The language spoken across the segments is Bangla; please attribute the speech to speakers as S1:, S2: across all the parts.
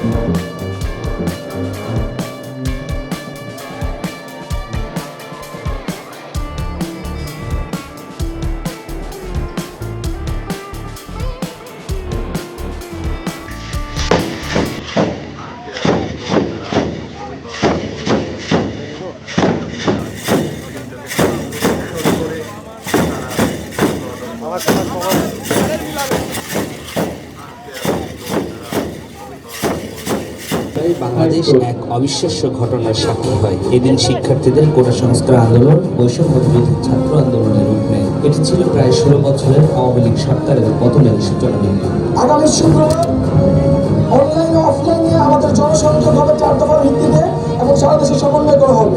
S1: Thank you. বাংলাদেশ এক অবিশ্বাস্য ঘটনার সাক্ষী হয়। এদিন শিক্ষার্থীদের কোটা সংস্কার আন্দোলন বৈষম্য বিরোধী ছাত্র আন্দোলনের রূপ নেয়। এটি ছিল প্রায় ষোলো বছরের আওয়ামী লীগ সরকারের পতনের সূচনা বিন্দু
S2: আগামী শুক্রবার অনলাইন ও অফলাইনে আমাদের জনসংযোগ হবে চার দফার ভিত্তিতে এবং সারা দেশে সমন্বয় করা হবে।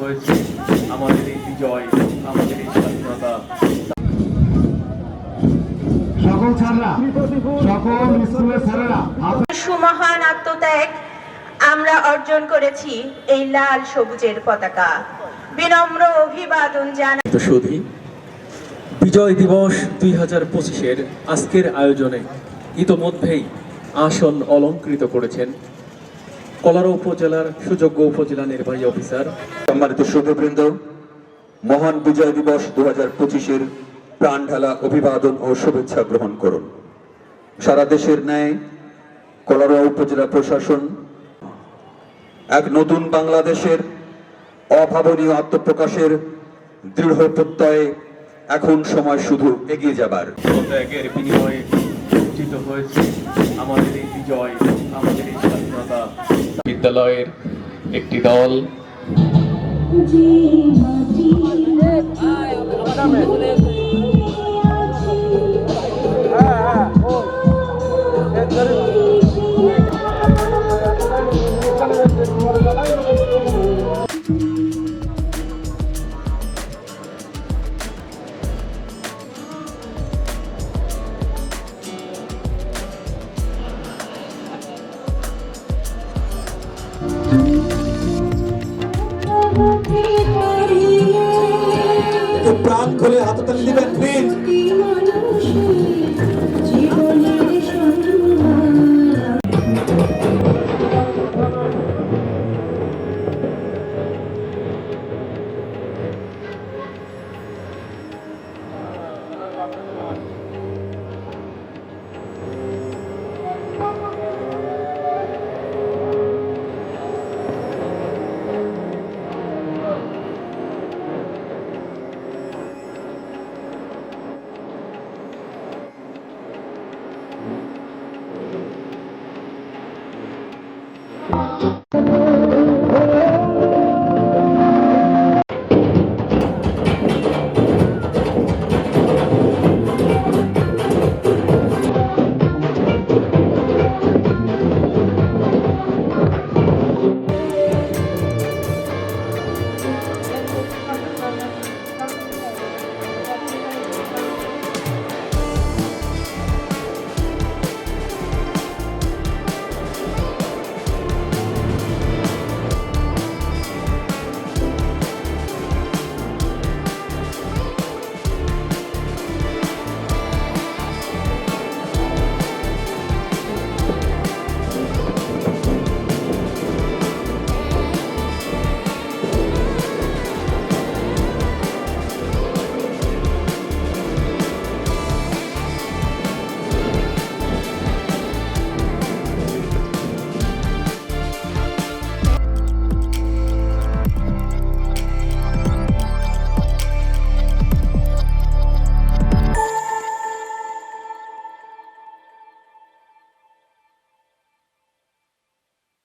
S3: হয়েছে। আমাদের এই বিজয় আমাদের এই স্বাধীনতা।
S4: সকল ছাড়রা সকল স্কুলের ছাড়রা
S5: সুমহান আত্মত্যাগ আমরা অর্জন করেছি এই লাল সবুজের পতাকা। বিনম্র অভিবাদন জানাই
S3: সুধী বিজয় দিবস দুই হাজার পঁচিশের আজকের আয়োজনে ইতোমধ্যেই আসন অলঙ্কৃত করেছেন কলারা উপজেলার সুযোগ্য উপজেলা নির্বাহী অফিসার।
S6: সম্মানিত শ্রোতবৃন্দ মহান বিজয় দিবস দু হাজার পঁচিশের প্রাণ ঢালা অভিবাদন ও শুভেচ্ছা গ্রহণ করুন। সারা দেশের ন্যায় কলারোয়া উপজেলা প্রশাসন এক নতুন বাংলাদেশের অভাবনীয় আত্মপ্রকাশের দৃঢ় প্রত্যয়ে এখন সময় শুধু এগিয়ে যাবার।
S3: বিনিময়ে অর্জিত হয়েছে আমাদের এই বিজয় আমাদের এই স্বাধীনতা। বিদ্যালয়ের একটি দল।
S2: প্রাণ খুলে হাততালি দিবেন প্লিজ Thank you.